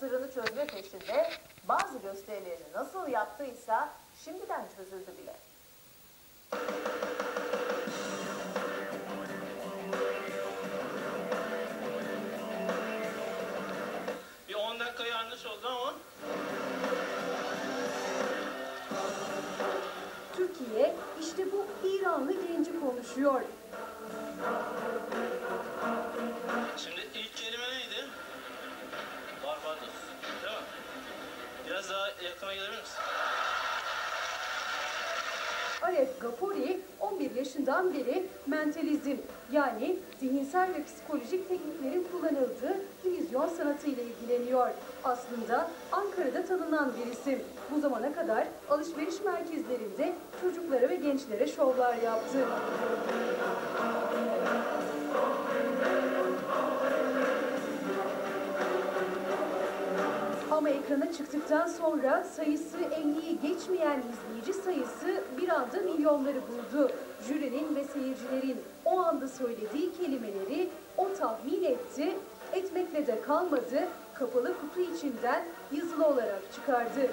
sırrını çözme peşinde bazı gösterilerini nasıl yaptıysa şimdiden çözüldü bile. Bir 10 dakika yanlış oldu ama Türkiye işte bu İranlı genci konuşuyor. şimdi ilk kelime neydi? Barbados. Değil mi? Biraz daha yakına gelebilir misin? Aref Gafuri 11 yaşından beri mentalizm yani zihinsel ve psikolojik tekniklerin kullanıldığı illüzyon sanatı ile ilgileniyor. Aslında Ankara'da tanınan bir isim. Bu zamana kadar alışveriş merkezlerinde çocuklara ve gençlere şovlar yaptı. Ama ekrana çıktıktan sonra sayısı 50'yi geçmeyen izleyici sayısı bir anda milyonları buldu. Jürinin ve seyircilerin o anda söylediği kelimeleri o tahmin etti, etmekle de kalmadı, kapalı kutu içinden yazılı olarak çıkardı.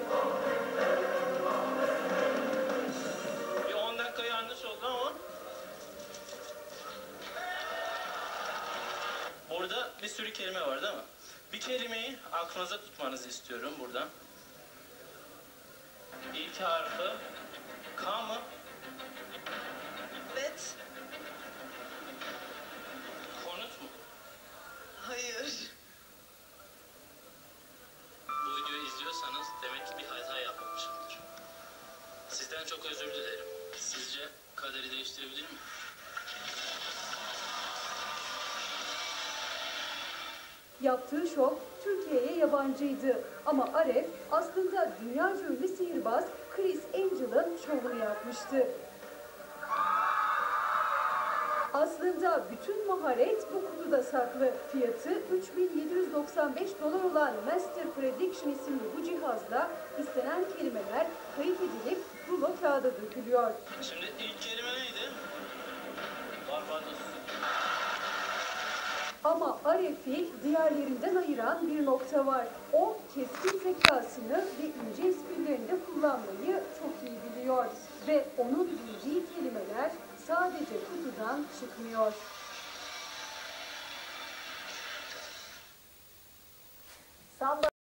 Bir sürü kelime var değil mi? Bir kelimeyi aklınıza tutmanızı istiyorum buradan. İlk harfi K mı? Evet. Konut mu? Hayır. Bu videoyu izliyorsanız demek ki bir hata yapmışımdır. Sizden çok özür dilerim. Sizce kaderi değiştirebilir mi? Yaptığı şov Türkiye'ye yabancıydı. Ama Aref aslında dünyaca ünlü sihirbaz Chris Angel'ın şovunu yapmıştı. Aslında bütün maharet bu kutuda saklı. Fiyatı 3795 dolar olan Master Prediction isimli bu cihazla istenen kelimeler kayıt edilip rulo kağıda dökülüyor. Şimdi ilk kelime neydi? Barbados. Ama Aref'i diğerlerinden ayıran bir nokta var. O keskin zekasını ve ince esprilerini de kullanmayı çok iyi biliyor. Ve onun bildiği kelimeler sadece kutudan çıkmıyor. Samba